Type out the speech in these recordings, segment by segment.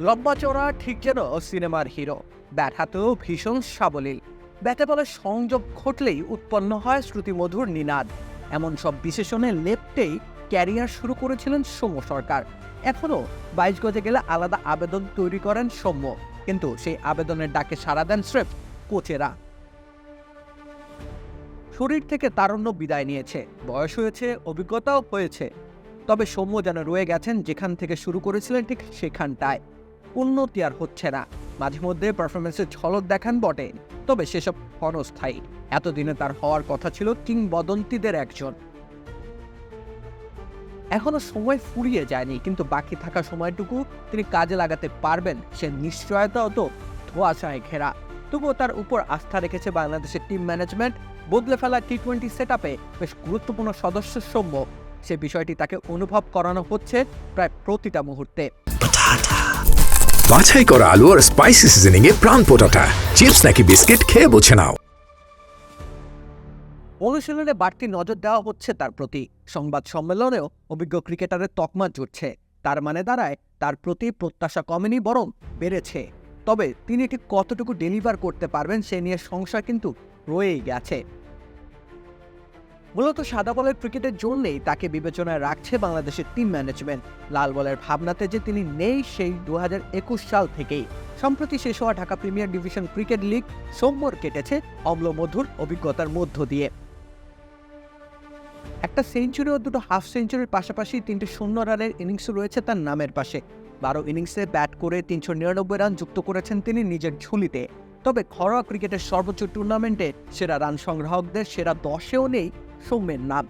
লম্বা চড়া ঠিক যেন সিনেমার হিরো। ব্যাট হাতেও ভীষণ সাবলীল। ব্যাটে বলে সংযোগ ঘটলেই উৎপন্ন হয় শ্রুতিমধুর নিনাদ। এমন সব বিশেষণে লেপটেই ক্যারিয়ার শুরু করেছিলেন সৌম্য সরকার। এখনও বাইশ গজে গেলে আলাদা আবেদন তৈরি করেন সৌম্য। কিন্তু সেই আবেদনের ডাকে সাড়া দেন স্রেফ কোচেরা। শরীর থেকে তারণ্য বিদায় নিয়েছে। বয়স হয়েছে, অভিজ্ঞতাও হয়েছে। তবে সৌম্য যেন রয়ে গেছেন যেখান থেকে শুরু করেছিলেন ঠিক সেখানটায়। উন্নতি আর হচ্ছে না। মাঝে মধ্যে পারফরমেন্সের ঝলক দেখান বটে, তবে সেসব ক্ষণস্থায়ী। এতদিনে তার হওয়ার কথা ছিল কিংবদন্তিদের একজন। এখনও সময় ফুরিয়ে যায়নি, কিন্তু বাকি থাকা সময়টুকু তিনি কাজে লাগাতে পারবেন, সে নিশ্চয়তাও তো ধোয়াশায় ঘেরা। তবুও তার উপর আস্থা রেখেছে বাংলাদেশের টিম ম্যানেজমেন্ট বদলে ফেলা টি টোয়েন্টি সেট আপে বেশ গুরুত্বপূর্ণ সদস্য সৌম্য। সে বিষয়টি তাকে অনুভব করানো হচ্ছে প্রায় প্রতিটা মুহূর্তে। বাছাই করা আলু আর স্পাইসি সিজনিং এ প্রাণ পোটাটা চিপস নাকি বিস্কিট খেয়ে বুঝে নাও। অনুশীলনে বাড়তি নজর দেওয়া হচ্ছে তার প্রতি। সংবাদ সম্মেলনেও অভিজ্ঞ ক্রিকেটারের তকমা জুটছে। তার মানে দাঁড়ায়, তার প্রতি প্রত্যাশা কমেনি বরং বেড়েছে। তবে তিনি ঠিক কতটুকু ডেলিভার করতে পারবেন সে নিয়ে সংশয় কিন্তু রয়েই গেছে। মূলত সাদা বলের ক্রিকেটের জন্যেই তাকে বিবেচনায় রাখছে বাংলাদেশের টিম ম্যানেজমেন্ট লাল বলের ভাবনাতে যে তিনি নেই সেই দু হাজার একুশ সাল থেকেই। সম্প্রতি শেষ হওয়া Dhaka premier division cricket league সোমবার কেটেছে অম্লমধুর অভিজ্ঞতার মধ্য দিয়ে। একটা সেঞ্চুরি ও দুটো হাফ সেঞ্চুরির পাশাপাশি তিনটে শূন্য রানের ইনিংস রয়েছে তার নামের পাশে। বারো ইনিংসে ব্যাট করে তিনশো নিরানব্বই রান যুক্ত করেছেন তিনি নিজের ঝুলিতে। তবে ঘরোয়া ক্রিকেটের সর্বোচ্চ টুর্নামেন্টে সেরা রান সংগ্রাহকদের সেরা দশেও নেই সৌম্যের নাম।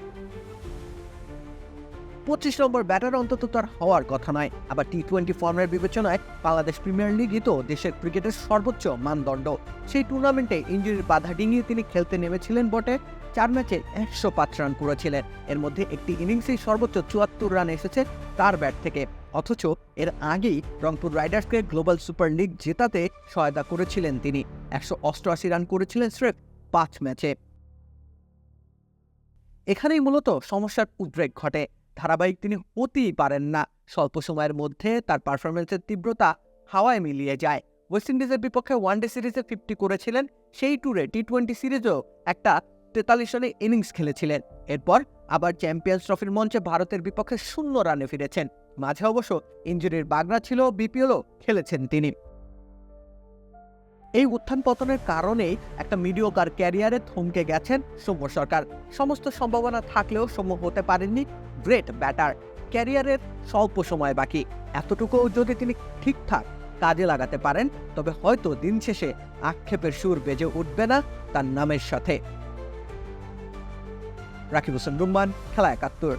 পঁচিশ নম্বর ব্যাটার অন্তত তার হওয়ার কথা নয়। আবার টি টোয়েন্টি ফর্মের বিবেচনায় বাংলাদেশ প্রিমিয়ার লিগই তো দেশের ক্রিকেটের সর্বোচ্চ মানদণ্ড। সেই টুর্নামেন্টে ইঞ্জুরির বাধা ডিঙিয়ে তিনি খেলতে নেমেছিলেন বটে। চার ম্যাচে একশো পাঁচ রান করেছিলেন। এর মধ্যে একটি ইনিংসেই সর্বোচ্চ চুয়াত্তর রান এসেছে তার ব্যাট থেকে। অথচ এর আগেই রংপুর রাইডার্সকে গ্লোবাল সুপার লিগ জেতাতে সহায়তা করেছিলেন তিনি। একশো অষ্টআশি রান করেছিলেন স্রেফ পাঁচ ম্যাচে। এখানেই মূলত সমস্যার উদ্রেক ঘটে। ধারাবাহিক তিনি হতেই পারেন না। স্বল্প সময়ের মধ্যে তার পারফরমেন্সের তীব্রতা হাওয়ায় মিলিয়ে যায়। ওয়েস্ট ইন্ডিজের বিপক্ষে ওয়ানডে সিরিজে ফিফটি করেছিলেন, সেই ট্যুরে টি টোয়েন্টি সিরিজেও একটা তেতাল্লিশ রানে ইনিংস খেলেছিলেন। এরপর আবার চ্যাম্পিয়ন্স ট্রফির মঞ্চে ভারতের বিপক্ষে শূন্য রানে ফিরেছেন। মাঝে অবশ্য ইঞ্জুরির বাগড়া ছিল বিপিএলও খেলেছেন তিনি। এই উত্থান পতনের কারণেই একটা মিডিওকার ক্যারিয়ারে থমকে গেছেন সৌম্য সরকার। সমস্ত সম্ভাবনা থাকলেও সৌম্য হতে পারেননি গ্রেট ব্যাটার ক্যারিয়ারের স্বল্প সময় বাকি। এতটুকু যদি তিনি ঠিকঠাক কাজে লাগাতে পারেন, তবে হয়তো দিন শেষে আক্ষেপের সুর বেজে উঠবে না তার নামের সাথে। রাকিব হোসেন, রুম্মান, খেলা একাত্তর।